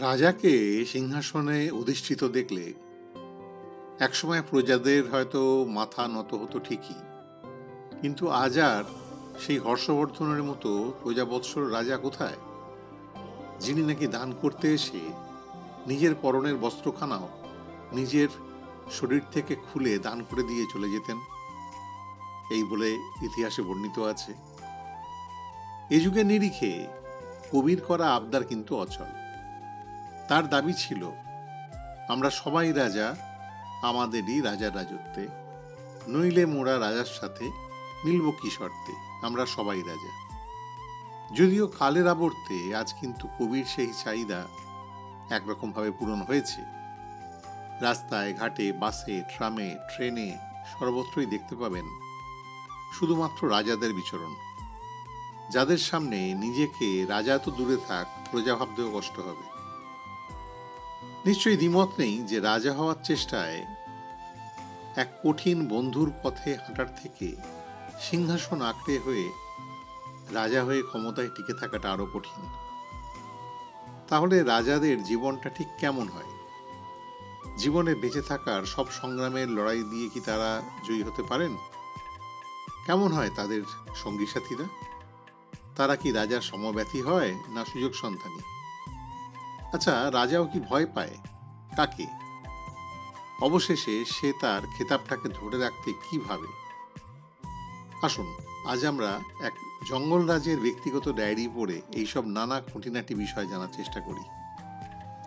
রাজাকে সিংহাসনে অধিষ্ঠিত দেখলে একসময় প্রজাদের হয়তো মাথা নত হতো ঠিকই। কিন্তু আজ আর সেই হর্ষবর্ধনের মতো প্রজাবৎসর রাজা কোথায়? যিনি নাকি দান করতে এসে নিজের পরনের বস্ত্রখানাও নিজের শরীর থেকে খুলে দান করে দিয়ে চলে যেতেন। এই বলে ইতিহাসে বর্ণিত আছে। এ যুগে নিরিখে কবির করা আবদার কিন্তু অচল। তার দাবি ছিল, আমরা সবাই রাজা, আমাদেরই রাজা রাজত্বে। নইলে মোরা রাজার সাথে মিলব কি শর্তে? আমরা সবাই রাজা। যদিও কালের আবর্তে আজ কিন্তু কবির সেই চাহিদা একরকমভাবে পূরণ হয়েছে। রাস্তায়, ঘাটে, বাসে, ট্রামে, ট্রেনে সর্বত্রই দেখতে পাবেন শুধুমাত্র রাজাদের বিচরণ। যাদের সামনে নিজেকে রাজা তো দূরে থাক প্রজা ভাবতেও কষ্ট হবে। নিশ্চয়ই দ্বিমত নেই যে রাজা হওয়ার চেষ্টায় এক কঠিন বন্ধুর পথে হাঁটার থেকে সিংহাসন আঁকড়ে হয়ে রাজা হয়ে ক্ষমতায় টিকে থাকাটা আরও কঠিন। তাহলে রাজাদের জীবনটা ঠিক কেমন হয়? জীবনে বেঁচে থাকার সব সংগ্রামের লড়াই দিয়ে কি তারা জয়ী হতে পারেন? কেমন হয় তাদের সঙ্গী সাথীরা তারা কি রাজার সমব্যথী হয় না সুযোগ সন্তানী আচ্ছা রাজাও কি ভয় পায়? কাকে? অবশেষে সে তার খেতাবটাকে ধরে রাখতে কীভাবে আসুন, আজ আমরা এক জঙ্গল রাজের ব্যক্তিগত ডায়েরি পড়ে এইসব নানা খুঁটিনাটি বিষয় জানার চেষ্টা করি।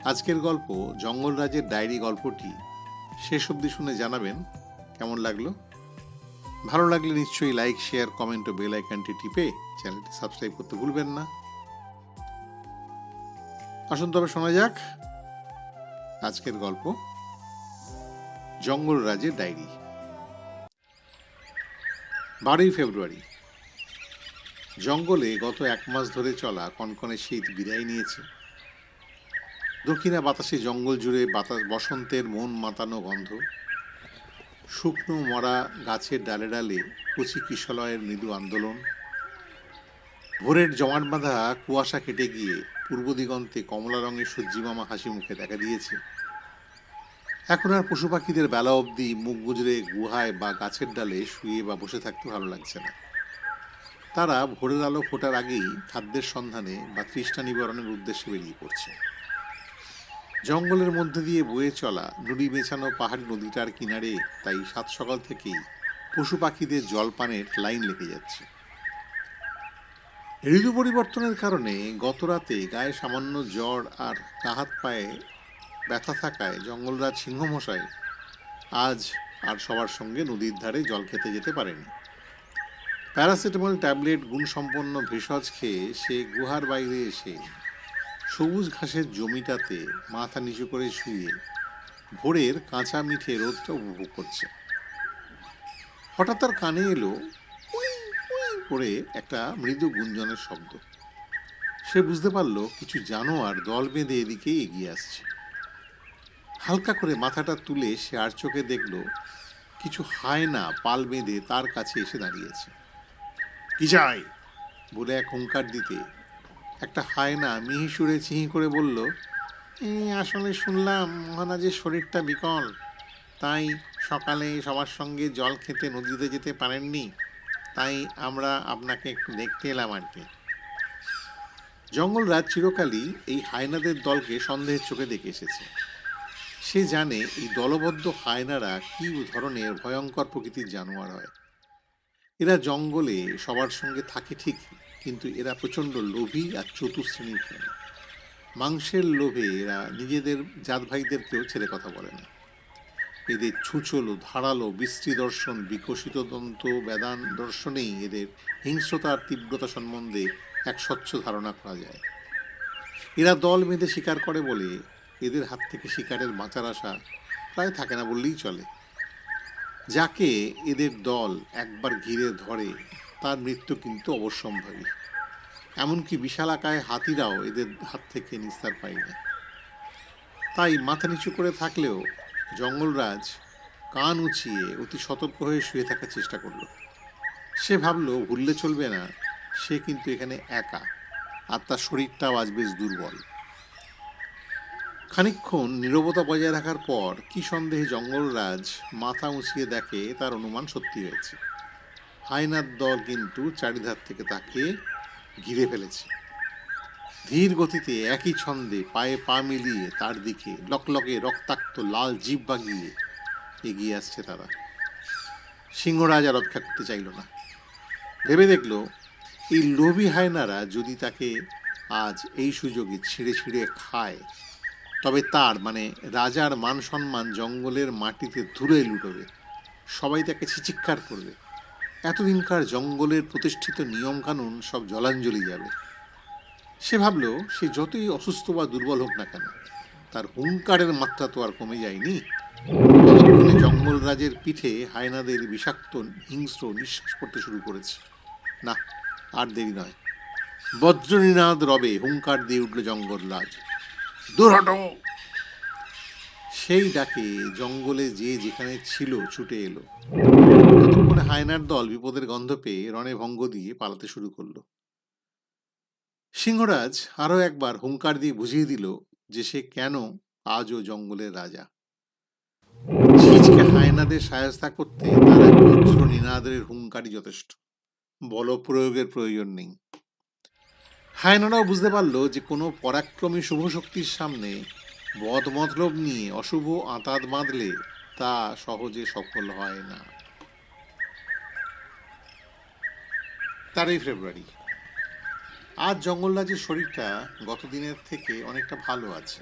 আজকের গল্প, জঙ্গল রাজের ডায়েরি গল্পটি। শেষ অবধি শুনে জানাবেন, কেমন লাগল? ভালো লাগলে নিশ্চয়ই লাইক, শেয়ার, কমেন্ট ও বেল আইকনটি টিপে চ্যানেলটি সাবস্ক্রাইব করতে ভুলবেন না। আসুন তবে শোনা যাক। আজকের গল্প, জঙ্গল রাজের ডায়েরি। বারোই ফেব্রুয়ারি। জঙ্গলে গত এক মাস ধরে চলা কনকনে শীত বিদায় নিয়েছে। দক্ষিণা বাতাসে জঙ্গল জুড়ে বাতাস, বসন্তের মন মাতানো গন্ধ। শুকনো মরা গাছের ডালে ডালে কচি কিশলয়ের মৃদু আন্দোলন। ভোরের জমাট বাঁধা কুয়াশা কেটে গিয়ে পূর্ব দিগন্তে কমলা রঙের সূর্যিমামা হাসি মুখে দেখা দিয়েছে। এখন আর পশু পাখিদের বেলা অবধি মুখ গুজরে গুহায় বা গাছের ডালে শুয়ে বা বসে থাকতে ভালো লাগছে না। তারা ভোরের আলো ফোটার আগেই খাদ্যের সন্ধানে বা তৃষ্ণা নিবারণের উদ্দেশ্যে বেরিয়ে পড়ছে। জঙ্গলের মধ্যে দিয়ে বয়ে চলা নুড়ি বেছানো পাহাড়ি নদীটার কিনারে তাই সাত সকাল থেকেই পশু পাখিদের জলপানের লাইন লেগে যাচ্ছে। ঋতু পরিবর্তনের কারণে গত রাতে গায়ে সামান্য জ্বর আর কাহাত পায়ে ব্যথা থাকায় জঙ্গলরাজ সিংহমশাই আজ আর সবার সঙ্গে নদীর ধারে জল খেতে যেতে পারেনি। প্যারাসিটামল ট্যাবলেট গুণসম্পন্ন ভেষজ খেয়ে সে গুহার বাইরে এসে সবুজ ঘাসের জমিটাতে মাথা নিচু করে শুয়ে ভোরের কাঁচা মিঠে রোদটা উপভোগ করছে। হঠাৎ তার কানে এলো করে একটা মৃদু গুঞ্জনের শব্দ। সে বুঝতে পারল কিছু জানোয়ার দল বেঁধে এদিকে এগিয়ে আসছে। হালকা করে মাথাটা তুলে সে আর চোখে দেখল, কিছু হায়না পাল বেঁধে তার কাছে এসে দাঁড়িয়েছে। কি চাই? বলে এক হুঙ্কার দিতে একটা হায়না মিহি সুরে চিহি করে বলল আসলে শুনলাম মহারাজের শরীরটা বিকল, তাই সকালে সবার সঙ্গে জল খেতে নদীতে যেতে পারেননি? তাই আমরা আপনাকে একটু দেখতে এলাম আর কি। জঙ্গলরাজ চিরকালই এই হায়নাদের দলকে সন্দেহের চোখে দেখে এসেছে। সে জানে এই দলবদ্ধ হায়নারা কি ধরনের ভয়ঙ্কর প্রকৃতির জানোয়ার হয়। এরা জঙ্গলে সবার সঙ্গে থাকে ঠিক কিন্তু এরা প্রচণ্ড লোভী আর চতুর শ্রেণির মাংসের লোভে এরা নিজেদের জাত ভাইদেরকেও ছেড়ে কথা বলে না। এদের ছুচলো ধারালো বৃষ্টি দর্শন, বিকশিত দন্ত বেদান দর্শনেই এদের হিংস্রতার তীব্রতা সম্বন্ধে এক স্বচ্ছ ধারণা করা যায়। এরা দল বেঁধে শিকার করে বলে এদের হাত থেকে শিকারের বাঁচার আশা প্রায় থাকে না বললেই চলে। যাকে এদের দল একবার ঘিরে ধরে, তার মৃত্যু কিন্তু অবশ্যম্ভাবী। এমনকি বিশালাকায় হাতিরাও এদের হাত থেকে নিস্তার পায় না। তাই মাথা নিচু করে থাকলেও জঙ্গলরাজ কান উঁচিয়ে অতি সতর্ক হয়ে শুয়ে থাকার চেষ্টা করল। সে ভাবল, ভুললে চলবে না, সে কিন্তু এখানে একা, আর তার শরীরটাও আজ বেশ দুর্বল। খানিকক্ষণ নীরবতা বজায় রাখার পর কি সন্দেহে জঙ্গলরাজ মাথা উঁচিয়ে দেখে তার অনুমান সত্যি হয়েছে। হায়নার দল কিন্তু চারিধার থেকে তাকে ঘিরে ফেলেছে। ধীর গতিতে একই ছন্দে পায়ে পা মিলিয়ে তার দিকে লকলকে রক্তাক্ত লাল জিভ বাগিয়ে এগিয়ে আসছে তারা। সিংহরাজ আর রক্ষা করতে চাইল না। ভেবে দেখল, এই লোভী হায়নারা যদি তাকে আজ এই সুযোগে ছিঁড়ে ছিঁড়ে খায়, তবে তার মানে রাজার মান সম্মান জঙ্গলের মাটিতে ধুলে লুটোবে। সবাই তাকে ছিচিৎকার করবে। এতদিনকার জঙ্গলের প্রতিষ্ঠিত নিয়মকানুন সব জলাঞ্জলি যাবে। সে ভাবল, সে যতই অসুস্থ বা দুর্বল হোক না কেন, তার হুঙ্কারের মাত্রা তো আর কমে যায়নি। ততক্ষণে জঙ্গলরাজের পিঠে হায়নাদের বিষাক্ত, হিংস্র নিঃশ্বাস পড়তে শুরু করেছে। না, আর দেরি নয়। বজ্রনিনাদ রবে হুঙ্কার দিয়ে উঠল জঙ্গলরাজ। দূর হটো! সেই ডাকে জঙ্গলে যে যেখানে ছিল ছুটে এলো। ততক্ষণে হায়নার দল বিপদের গন্ধ পেয়ে রণে ভঙ্গ দিয়ে পালাতে শুরু করল। সিংহরাজ আরও একবার হুঙ্কার দিয়ে বুঝিয়ে দিল যে সে কেন আজও জঙ্গলের রাজা। ঝিঝকে হায়নাদের সায়স্তা করতে তার এক বজ্র নিনাদের হুঙ্কারই যথেষ্ট। বল প্রয়োগের প্রয়োজন নেই। হায়নারাও বুঝতে পারল যে কোনো পরাক্রমী শুভ শক্তির সামনে বদ মতলব নিয়ে অশুভ আঁতাত বাঁধলে তা সহজে সফল হয় না। তেরোই ফেব্রুয়ারি। আজ জঙ্গলরাজের শরীরটা গতদিনের থেকে অনেকটা ভালো আছে।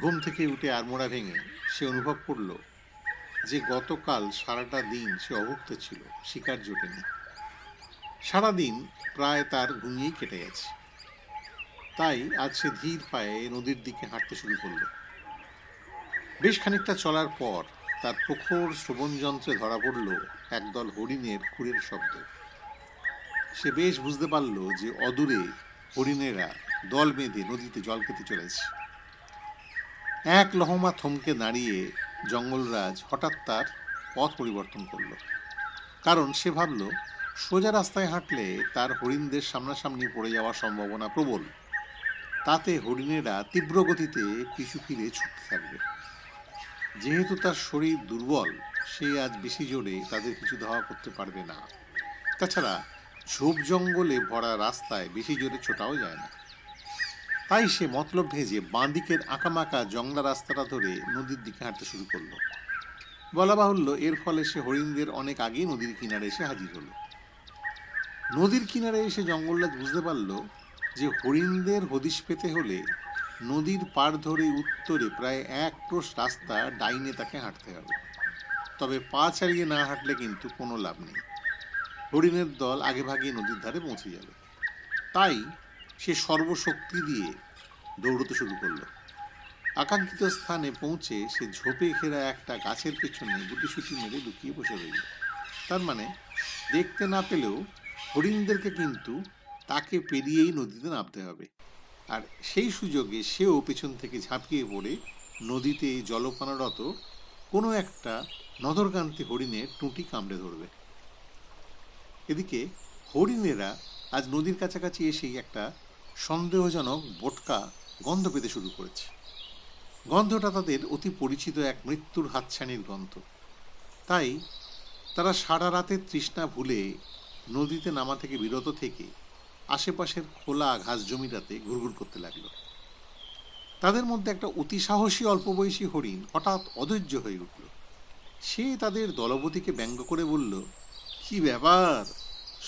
ঘুম থেকে উঠে আড়মোড়া ভেঙে সে অনুভব করল যে গতকাল সারাটা দিন সে অভুক্ত ছিল, শিকার জোটেনি। সারাদিন প্রায় তার ঘুমিয়েই কেটে গেছে। তাই আজ সে ধীর পায়ে নদীর দিকে হাঁটতে শুরু করল। বেশ খানিকটা চলার পর তার প্রখর শ্রবণ যন্ত্রে ধরা পড়ল একদল হরিণের খুরের শব্দ। সে বেশ বুঝতে পারল যে অদূরে হরিণেরা দল বেঁধে নদীতে জল খেতে চলেছে। এক লহমা থমকে দাঁড়িয়ে জঙ্গলরাজ হঠাৎ তার পথ পরিবর্তন করল। কারণ সে ভাবল, সোজা রাস্তায় হাঁটলে তার হরিণদের সামনাসামনি পড়ে যাওয়ার সম্ভাবনা প্রবল। তাতে হরিণেরা তীব্র গতিতে পিছু ফিরে ছুটতে থাকবে। যেহেতু তার শরীর দুর্বল, সে আজ বেশি জোরে তাদের কিছু ধাওয়া করতে পারবে না। তাছাড়া ঝোপ জঙ্গলে ভরা রাস্তায় বেশি জোরে ছোটাও যায় না। তাই সে মতলব ভেজে বাঁদিকের আঁকামাকা জংলা রাস্তাটা ধরে নদীর দিকে হাঁটতে শুরু করল। বলা বাহুল্য, এর ফলে সে হরিণদের অনেক আগেই নদীর কিনারে এসে হাজির হলো। নদীর কিনারে এসে জঙ্গলরাজ বুঝতে পারল যে হরিণদের হদিশ পেতে হলে নদীর পার ধরে উত্তরে প্রায় এক ক্রোশ রাস্তা ডাইনে তাকে হাঁটতে হবে। তবে পা ছাড়িয়ে না হাঁটলে কিন্তু কোনো লাভ নেই। হরিণের দল আগে ভাগে নদীর ধারে পৌঁছে যাবে তাই সে সর্বশক্তি দিয়ে দৌড়তে শুরু করল। আকাঙ্ক্ষিত স্থানে পৌঁছে সে ঝোপে ঘেরা একটা গাছের পেছনে গুটিসুটি মেরে লুকিয়ে বসে রইল। তার মানে দেখতে না পেলেও হরিণদেরকে কিন্তু তাকে পেরিয়েই নদীতে নামতে হবে। আর সেই সুযোগে সেও পেছন থেকে ঝাঁপিয়ে পড়ে নদীতে জলপানরত কোনো একটা নদরকান্তি হরিণের টুঁটি কামড়ে ধরবে। এদিকে হরিণেরা আজ নদীর কাছাকাছি এসেই একটা সন্দেহজনক বোটকা গন্ধ পেতে শুরু করেছে। গন্ধটা তাদের অতি পরিচিত এক মৃত্যুর হাতছানির গন্ধ। তাই তারা সারা রাতের তৃষ্ণা ভুলে নদীতে নামা থেকে বিরত থেকে আশেপাশের খোলা ঘাস জমিটাতে ঘুরঘুর করতে লাগল। তাদের মধ্যে একটা অতি সাহসী অল্প বয়সী হরিণ হঠাৎ অধৈর্য হয়ে উঠল। সে তাদের দলপতিকে ব্যঙ্গ করে বলল কি ব্যাপার?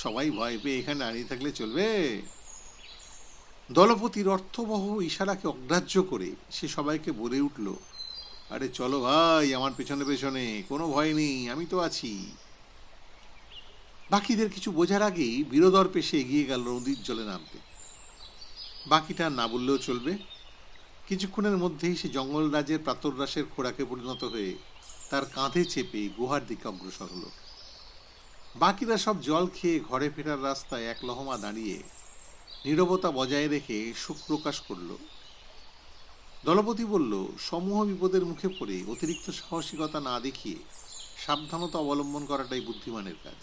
সবাই ভয় পেয়ে এখানে দাঁড়িয়ে থাকলে চলবে? দলপতির অর্থবহ ইশারাকে অগ্রাহ্য করে সে সবাইকে বলে উঠল, আরে চলো ভাই, আমার পেছনে পেছনে, কোনো ভয় নেই, আমি তো আছি। বাকিদের কিছু বোঝার আগেই বিরোধর পেশে এগিয়ে গেল নদীর জলে নামতে। বাকিটা না বললেও চলবে। কিছুক্ষণের মধ্যেই সে জঙ্গলরাজের প্রাতরাসের খোরাকে পরিণত হয়ে তার কাঁধে চেপে গুহার দিকে অগ্রসর হলো। বাকিরা সব জল খেয়ে ঘরে ফেরার রাস্তায় এক লহমা দাঁড়িয়ে নীরবতা বজায় রেখে সুখ প্রকাশ করল। দলপতি বলল, সমূহ বিপদের মুখে পড়ে অতিরিক্ত সাহসিকতা না দেখিয়ে সাবধানতা অবলম্বন করাটাই বুদ্ধিমানের কাজ।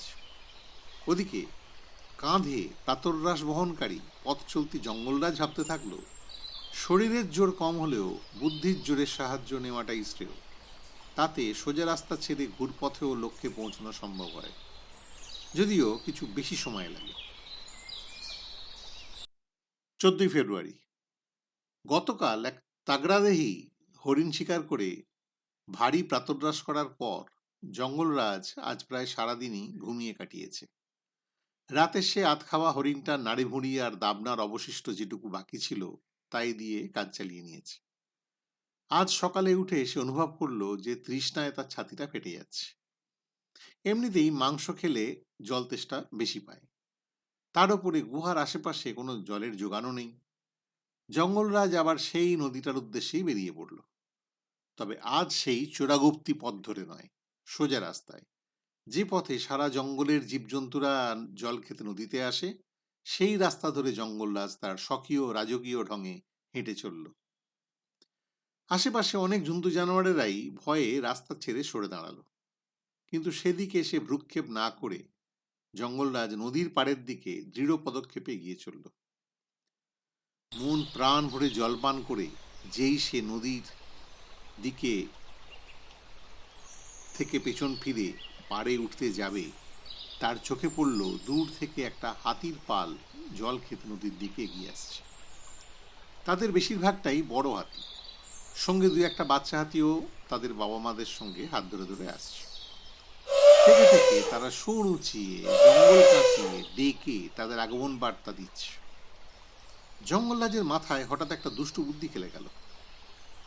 ওদিকে কাঁধে প্রাতরাস বহনকারী পথ চলতি জঙ্গলরাজ ভাবতে থাকল, শরীরের জোর কম হলেও বুদ্ধির জোরের সাহায্য নেওয়াটাই শ্রেয়। তাতে সোজা রাস্তা ছেড়ে ঘুরপথেও লক্ষ্যে পৌঁছানো সম্ভব হয়। যদিও কিছু বেশি সময় লাগে। চোদ্দই ফেব্রুয়ারি। গতকাল এক তাগড়াদেহি হরিণ শিকার করে ভারী প্রাতরাশ করার পর জঙ্গলরাজ আজ প্রায় সারাদিনই ঘুমিয়ে কাটিয়েছে। রাতে সে আত খাওয়া হরিণটার নাড়ি ভুঁড়ি আর দাবনার অবশিষ্ট যেটুকু বাকি ছিল তাই দিয়ে কাজ চালিয়ে নিয়েছে। আজ সকালে উঠে সে অনুভব করল যে তৃষ্ণায় তার ছাতিটা ফেটে যাচ্ছে। এমনিতেই মাংস খেলে জল তেষ্টা বেশি পায়। তার উপরে গুহার আশেপাশে কোনো জলের যোগানও নেই। জঙ্গলরাজ আবার সেই নদীটার উদ্দেশ্যেই বেরিয়ে পড়ল। তবে আজ সেই চোরাগুপ্তি পথ ধরে নয়, সোজা রাস্তায়। যে পথে সারা জঙ্গলের জীবজন্তুরা জল খেতে নদীতে আসে, সেই রাস্তা ধরে জঙ্গলরাজ তার স্বকীয় রাজকীয় ঢঙে হেঁটে চলল। আশেপাশে অনেক জন্তু জানোয়ারেরাই ভয়ে রাস্তা ছেড়ে সরে দাঁড়াল। কিন্তু সেদিকে সে ভ্রুক্ষেপ না করে জঙ্গলরাজ নদীর পাড়ের দিকে দৃঢ় পদক্ষেপে এগিয়ে চলল। মন প্রাণ ভরে জলপান করে যেই সে নদীর দিকে থেকে পেছন ফিরে পাড়ে উঠতে যাবে, তার চোখে পড়ল দূর থেকে একটা হাতির পাল জল খেতে নদীর দিকে এগিয়ে আসছে। তাদের বেশিরভাগটাই বড় হাতি। সঙ্গে দুই একটা বাচ্চা হাতিও তাদের বাবা মাদের সঙ্গে হাত ধরে ধরে আসছে। থেকে থেকে তারা সুর উঁচিয়ে, জঙ্গল কাঁপিয়ে ডেকে তাদের আগমন বার্তা দিচ্ছে। জঙ্গলরাজের মাথায় হঠাৎ একটা দুষ্টু বুদ্ধি খেলে গেল।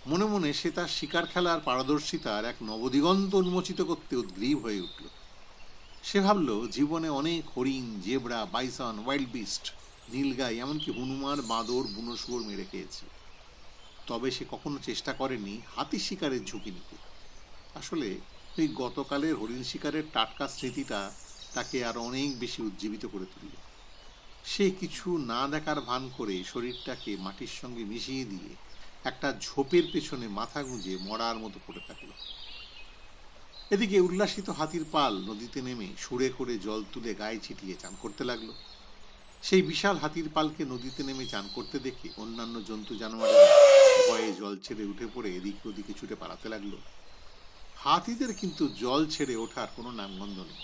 মনে মনে সে তার শিকার খেলার পারদর্শিতার এক নবদিগন্ত উন্মোচিত করতে উদ্গ্রীব হয়ে উঠল। সে ভাবল, জীবনে অনেক হরিণ, জেবরা, বাইসন, ওয়াইল্ড বিস্ট, নীলগাই, এমনকি হনুমান, বাঁদর বুনো শুয়োর মেরে খেয়েছে। তবে সে কখনো চেষ্টা করেনি হাতি শিকারের ঝুঁকি নিতে। আসলে ওই গতকালের হরিণ শিকারের টাটকা স্মৃতিটা তাকে আর অনেক বেশি উজ্জীবিত করে তুলল। সে কিছু না দেখার ভান করে শরীরটাকে মাটির সঙ্গে মিশিয়ে দিয়ে একটা ঝোপের পেছনে মাথা গুঁজে মরার মতো পড়ে থাকল। এদিকে উল্লাসিত হাতির পাল নদীতে নেমে সুরে করে জল তুলে গায়ে ছিটিয়ে চান করতে লাগল। সেই বিশাল হাতির পালকে নদীতে নেমে চান করতে দেখে অন্যান্য জন্তু জানোয়ারেরা ভয়ে জল ছেড়ে উঠে পড়ে এদিকে ওদিকে ছুটে পালাতে লাগল। হাতিদের কিন্তু জল ছেড়ে ওঠার কোনো নামগন্ধ নেই।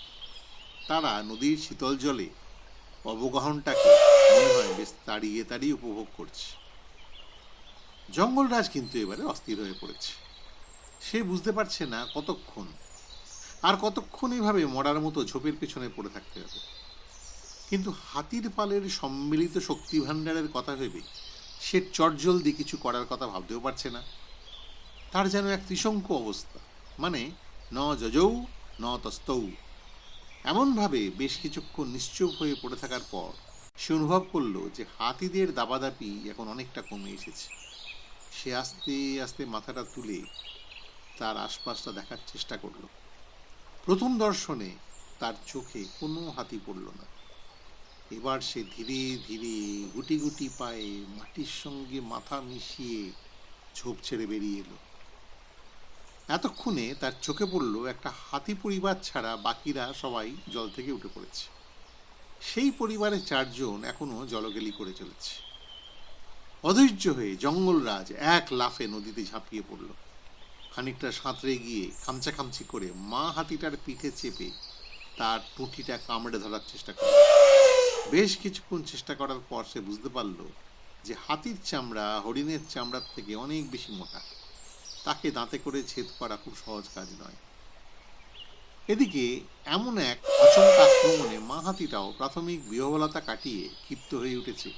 তারা নদীর শীতল জলে অবগাহনটাকে মনে হয় বেশ তাড়িয়ে তাড়িয়ে উপভোগ করছে। জঙ্গলরাজ কিন্তু এবারে অস্থির হয়ে পড়েছে। সে বুঝতে পারছে না কতক্ষণ, আর কতক্ষণ এইভাবে মরার মতো ঝোপের পেছনে পড়ে থাকতে হবে। কিন্তু হাতির পালের সম্মিলিত শক্তি ভাণ্ডারের কথা ভেবে সে চটজলদি কিছু করার কথা ভাবতেও পারছে না। তার যেন এক ত্রিশঙ্কু অবস্থা। মানে ন যজৌ, ন তস্তৌ। এমনভাবে বেশ কিছুক্ষণ নিশ্চুপ হয়ে পড়ে থাকার পর সে অনুভব করল যে হাতিদের দাবাদাপি এখন অনেকটা কমে এসেছে। সে আস্তে আস্তে মাথাটা তুলে তার আশপাশটা দেখার চেষ্টা করল। প্রথম দর্শনে তার চোখে কোনো হাতি পড়ল না। এবার সে ধীরে ধীরে গুটি গুটি পায়ে মাটির সঙ্গে মাথা মিশিয়ে ঝোপ ছেড়ে বেরিয়ে এলো। এতক্ষণে তার চোখে পড়ল একটা হাতি পরিবার ছাড়া বাকিরা সবাই জল থেকে উঠে পড়েছে। সেই পরিবারের চারজন এখনও জলগেলি করে চলেছে। অধৈর্য হয়ে জঙ্গলরাজ এক লাফে নদীতে ঝাঁপিয়ে পড়ল। খানিকটা সাঁতরে গিয়ে খামচা খামচি করে মা হাতিটার পিঠে চেপে তার টুটিটা কামড়ে ধরার চেষ্টা করল। বেশ কিছুক্ষণ চেষ্টা করার পর সে বুঝতে পারল যে হাতির চামড়া হরিণের চামড়ার থেকে অনেক বেশি মোটা। তাকে দাঁতে করে ছেদ করা খুব সহজ কাজ নয়। এদিকে এমন এক আচমকা আক্রমণে মা হাতিটাও প্রাথমিক বিহবলতা কাটিয়ে ক্ষিপ্ত হয়ে উঠেছে।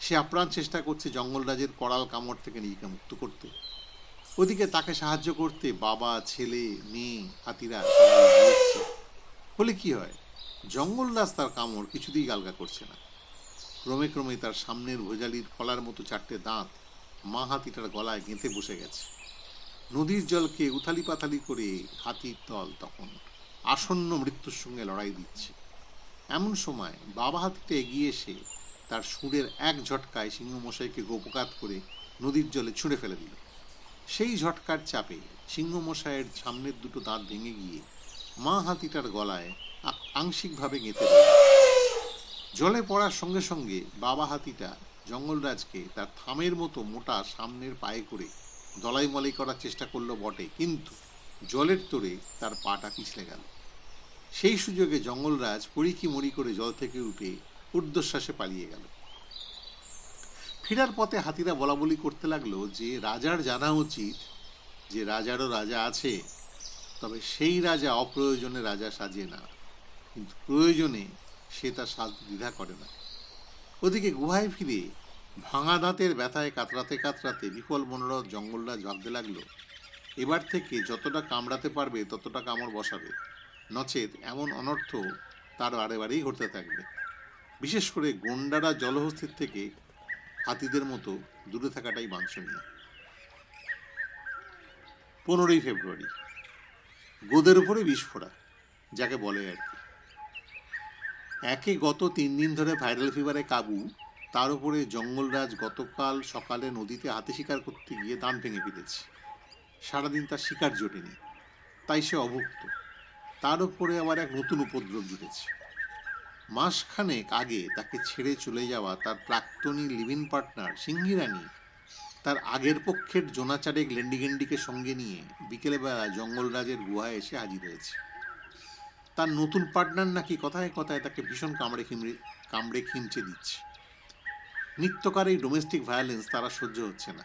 সে আপ্রাণ চেষ্টা করছে জঙ্গলরাজের করাল কামড় থেকে নিজেকে মুক্ত করতে। ওদিকে তাকে সাহায্য করতে বাবা, ছেলে, মেয়ে, হাতিরা। ফলে কি হয়? জঙ্গলরাজ তার কামড় কিছুতেই গালগা করছে না। ক্রমে ক্রমে তার সামনের ভোজালির ফলার মতো চারটে দাঁত মা হাতিটার গলায় গেঁথে বসে গেছে। নদীর জলকে উথালি পাথালি করে হাতির দল তখন আসন্ন মৃত্যুর সঙ্গে লড়াই দিচ্ছে। এমন সময় বাবা হাতিটা এগিয়ে এসে তার সুরের এক ঝটকায় সিংহমশাইকে গোপকাত করে নদীর জলে ছুঁড়ে ফেলে দিল। সেই ঝটকার চাপে সিংহমশাইয়ের সামনের দুটো দাঁত ভেঙে গিয়ে মা হাতিটার গলায় আংশিকভাবে গেঁথে দিল। জলে পড়ার সঙ্গে সঙ্গে বাবা হাতিটা জঙ্গলরাজকে তার থামের মতো মোটা সামনের পায়ে করে দলাই মলাই করার চেষ্টা করল বটে, কিন্তু জলের তোরে তার পাটা পিছলে গেল। সেই সুযোগে জঙ্গলরাজ পরিকি মরি করে জল থেকে উঠে ঊর্ধ্বশ্বাসে পালিয়ে গেল। ফেরার পথে হাতিরা বলা বলি করতে লাগল যে, রাজার জানা উচিত যে, রাজারও রাজা আছে, তবে সেই রাজা অপ্রয়োজনে রাজা সাজে না। কিন্তু প্রয়োজনে সে তার সাজ দ্বিধা করে না। ওদিকে গুহায় ফিরে ভাঙা দাঁতের ব্যথায় কাতরাতে কাতরাতে বিফল মনোরথ জঙ্গলরাজ ভাবতে লাগল। এবার থেকে যতটা কামড়াতে পারবে, ততটা কামড় বসাবে। নচেত এমন অনর্থ তার বারে বারেই ঘটতে থাকবে। বিশেষ করে গন্ডারা জলহস্তির থেকে হাতিদের মতো দূরে থাকাটাই বাঞ্ছনীয়। পনেরোই ফেব্রুয়ারি, গোদের উপরে বিস্ফোরা যাকে বলে আর কি। একে গত তিন দিন ধরে ভাইরাল ফিভারে কাবু তার উপরে জঙ্গলরাজ গতকাল সকালে নদীতে হাতে শিকার করতে গিয়ে দান ভেঙে ফেলেছে। সারাদিন তার শিকার জোটেনি। তাই সে অভুক্ত। তার উপরে আবার এক নতুন উপদ্রব জুটেছে। মাসখানেক আগে তাকে ছেড়ে চলে যাওয়া তার প্রাক্তনী লিভিন পার্টনার সিংহিরানী তার আগের পক্ষের জোনাচারেক লেন্ডিগেন্ডিকে সঙ্গে নিয়ে বিকেলবেলা জঙ্গলরাজের গুহায় এসে হাজির হয়েছে। তার নতুন পার্টনার নাকি কথায় কথায় তাকে ভীষণ কামড়ে খিমড়ে কামড়ে খিমচে দিচ্ছে। নিত্যকার এই ডোমেস্টিক ভায়োলেন্স তারা সহ্য হচ্ছে না।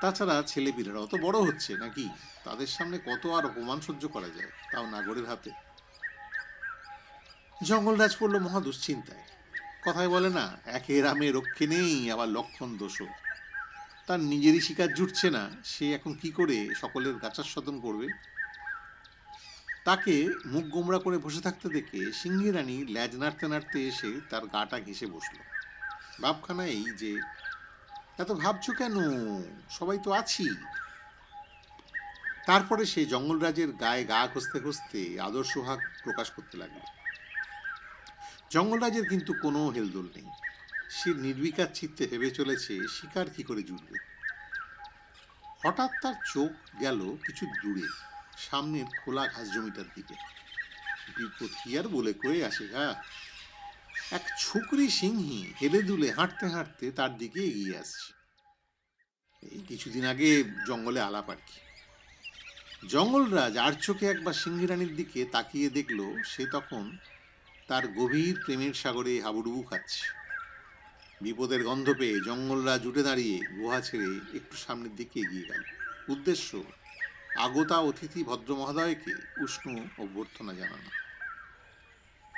তাছাড়া ছেলেপিলেরাও অত বড় হচ্ছে নাকি? তাদের সামনে কত আর অপমান সহ্য করা যায়, তাও নাগরের হাতে। জঙ্গলরাজ পড়ল মহা দুশ্চিন্তায়। কথায় বলে না, একে রামে রক্ষে নেই, আবার লক্ষণ দোষ তার নিজেরই শিকার জুটছে না, সে এখন কি করে সকলের গাছার সদন করবে? তাকে মুখ গোমড়া করে বসে থাকতে দেখে সিংহী রানী ল্যাজ নাড়তে নাড়তে এসে তার গাটা ঘেঁষে বসল। ভাবখানা এই যে, এত ভাবছ কেন? সবাই তো আছি। তারপরে সে জঙ্গলরাজের গায়ে গা ঘষতে ঘষতে আদর্শ হাক প্রকাশ করতে লাগল। জঙ্গলরাজের কিন্তু কোনো হেলদোল নেই। সে নির্বিকার চিত্তে ভেবে চলেছে শিকার কি করে জুটবে। হঠাৎ তার চোখ গেল কিছু দূরে, সামনের খোলা ঘাস জমিটার দিকে। বিপদ কি আর বলে কয়ে আসে গা? এক ছুকরি সিংহী হেলে দুলে হাঁটতে হাঁটতে তার দিকে এগিয়ে আসছে। এই কিছুদিন আগে জঙ্গলে আলাপ আর কি। জঙ্গলরাজ আর চোখে একবার সিংহীরানীর দিকে তাকিয়ে দেখল, সে তখন তার গভীর প্রেমের সাগরে হাবুডুবু খাচ্ছে। বিপদের গন্ধ পেয়ে জঙ্গলরাজ উঠে দাঁড়িয়ে গুহা ছেড়ে একটু সামনের দিকে এগিয়ে গেল। উদ্দেশ্য, আগতা অতিথি ভদ্র মহোদয়কে উষ্ণ অভ্যর্থনা জানানো।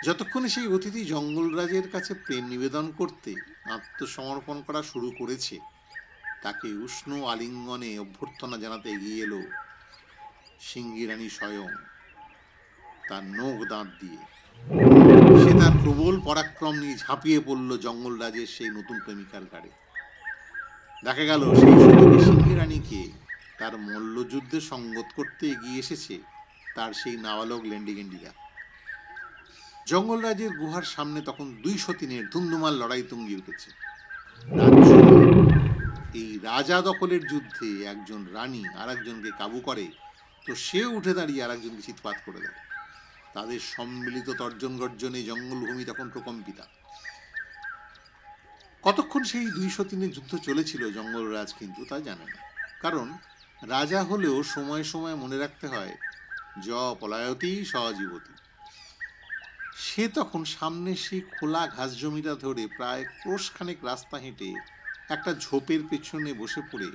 যতক্ষণে সেই অতিথি জঙ্গলরাজের কাছে প্রেম নিবেদন করতে আত্মসমর্পণ করা শুরু করেছে, তাকে উষ্ণ আলিঙ্গনে অভ্যর্থনা জানাতে এগিয়ে এলো সিঙ্গিরানী স্বয়ং। তার নখ দাঁত দিয়ে। সে তার প্রবল পরাক্রম নিয়ে ঝাঁপিয়ে পড়ল জঙ্গলরাজের সেই নতুন প্রেমিকার গাড়ে দেখা গেল সেই সুযোগে সিংহীরানীকে তার মল্লযুদ্ধে সঙ্গত করতে এগিয়ে এসেছে তার সেই নাবালক লেন্ডিগেন্ডিরা। জঙ্গলরাজের গুহার সামনে তখন দুই সতীনের ধুমধুমার লড়াই তুঙ্গি উঠেছে। এই রাজা দখলের যুদ্ধে একজন রানী আর একজনকে কাবু করে, তো সেও উঠে দাঁড়িয়ে আর একজনকে চিৎপাত করে দেয়। তাদের সম্মিলিত তর্জন গর্জনে জঙ্গলভূমি তখন প্রকম্পিতা। কতক্ষণ সেই দুই সতীনের যুদ্ধ চলেছিল জঙ্গলরাজ কিন্তু তা জানে না। কারণ রাজা হলেও সময় সময় মনে রাখতে হয়, জ পলায়তী সজীবতী সে তখন সামনে সেই খোলা ঘাস জমিটা ধরে প্রায় ক্রোশখানেক রাস্তা হেঁটে একটা ঝোপের পেছনে বসে পড়ে।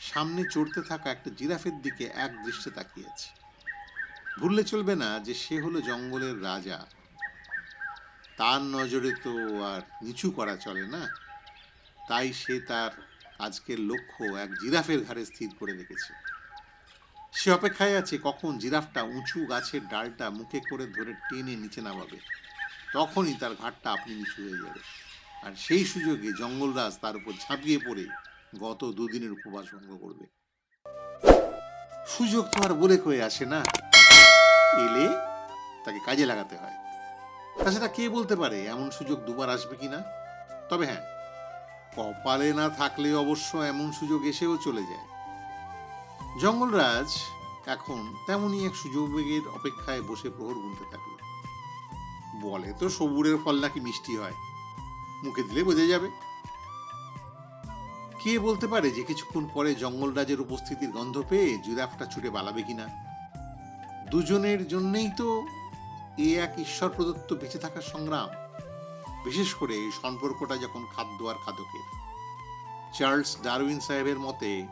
সামনে চড়তে থাকা একটা জিরাফের দিকে এক দৃষ্টে তাকিয়েছে। ভুললে চলবে না যে সে হলো জঙ্গলের রাজা। তার নজরে তো আর নিচু করা চলে না। তাই সে তার আজকের লক্ষ্য এক জিরাফের ঘাড়ে স্থির করে রেখেছে। সে অপেক্ষায় আছে কখন জিরাফটা উঁচু গাছের ডালটা মুখে করে ধরে টেনে নিচে নামাবে। তখনই তার ঘাটটা আপনি নিচু হয়ে যাবে। আর সেই সুযোগে জঙ্গলরাজ তার উপর ঝাঁপিয়ে পড়ে গত দুদিনের উপবাস ভঙ্গ করবে। সুযোগ তো আর বলে কয়ে আসে না। এলে তাকে কাজে লাগাতে হয়। তাছাড়া কে বলতে পারে এমন সুযোগ দুবার আসবে কিনা তবে হ্যাঁ কপালে না থাকলে অবশ্য এমন সুযোগ এসেও চলে যায়। জঙ্গলরাজ এখন তেমনই এক সুযোগের অপেক্ষায় বসে প্রহর গুনতে থাকল। বলে তো সবুরের ফল নাকি মিষ্টি হয়। মুখে দিলে বোঝা যাবে। কে বলতে পারে যে কিছুক্ষণ পরে জঙ্গলরাজের উপস্থিতির গন্ধ পেয়ে জিরাফটা ছুটে পালাবে কিনা? দুজনের জন্যেই তো এ এক ঈশ্বর প্রদত্ত বেঁচে থাকার সংগ্রাম। বিশেষ করে এই সম্পর্কটা যখন খাদ্য আর খাদকের। চার্লস ডারউইন সাহেবের মতে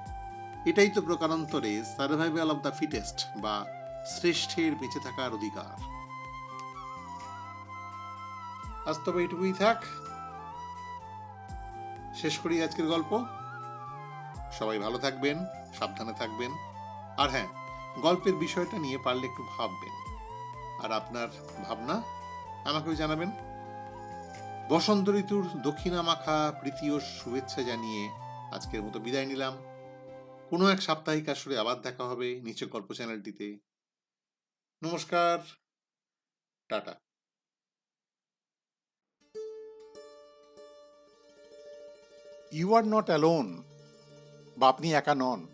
এটাই তো প্রকারান্তরে সার্ভাইভাল অব দ্য ফিটেস্ট বা শ্রেষ্ঠের বেঁচে থাকার অধিকার। আজ তবে এটুকুই থাক। শেষ করি আজকের গল্প। সবাই ভালো থাকবেন, সাবধানে থাকবেন। আর হ্যাঁ গল্পের বিষয়টা নিয়ে পারলে একটু ভাববেন। আর আপনার ভাবনা আমাকেও জানাবেন। বসন্ত ঋতুর দক্ষিণা মাখা প্রীতি ও শুভেচ্ছা জানিয়ে আজকের মতো বিদায় নিলাম। কোনো এক সাপ্তাহিক আসরে আবার দেখা হবে নিচে গল্প চ্যানেলটিতে। নমস্কার। Tata. You are not alone বা আপনি একা নন।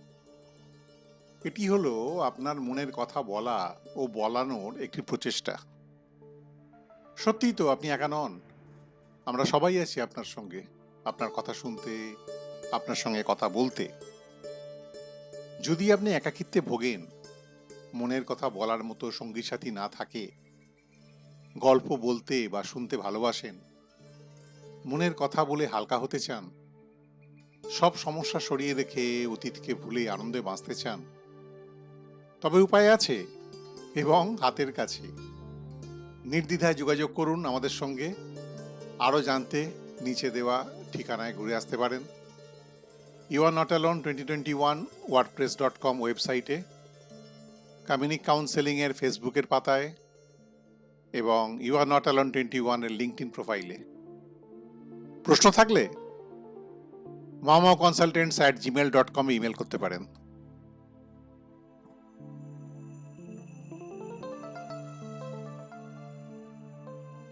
এটি হলো আপনার মনের কথা বলা ও বলানোর একটি প্রচেষ্টা। সত্যিই তো আপনি একা নন। আমরা সবাই আছি আপনার সঙ্গে। আপনার কথা শুনতে, আপনার সঙ্গে কথা বলতে। যদি আপনি একাকিত্বে ভোগেন, মনের কথা বলার মতো সঙ্গী সাথী না থাকে, গল্প বলতে বা শুনতে ভালোবাসেন, মনের কথা বলে হালকা হতে চান, সব সমস্যা সরিয়ে রেখে অতীতকে ভুলে আনন্দে বাঁচতে চান, তবে উপায় আছে এবং হাতের কাছে। নির্দ্বিধায় যোগাযোগ করুন আমাদের সঙ্গে। আরও জানতে, নিচে দেওয়া ঠিকানায় ঘুরে আসতে পারেন। You are not alone twenty twenty one wordpress dot com ওয়েবসাইটে কামিনি কাউন্সেলিংয়ের ফেসবুকের পাতায়, এবং you are not alone twenty ওয়ানের লিঙ্কড প্রোফাইলে প্রশ্ন থাকলে mama consultants at Gmail dot কমে ইমেল করতে পারেন।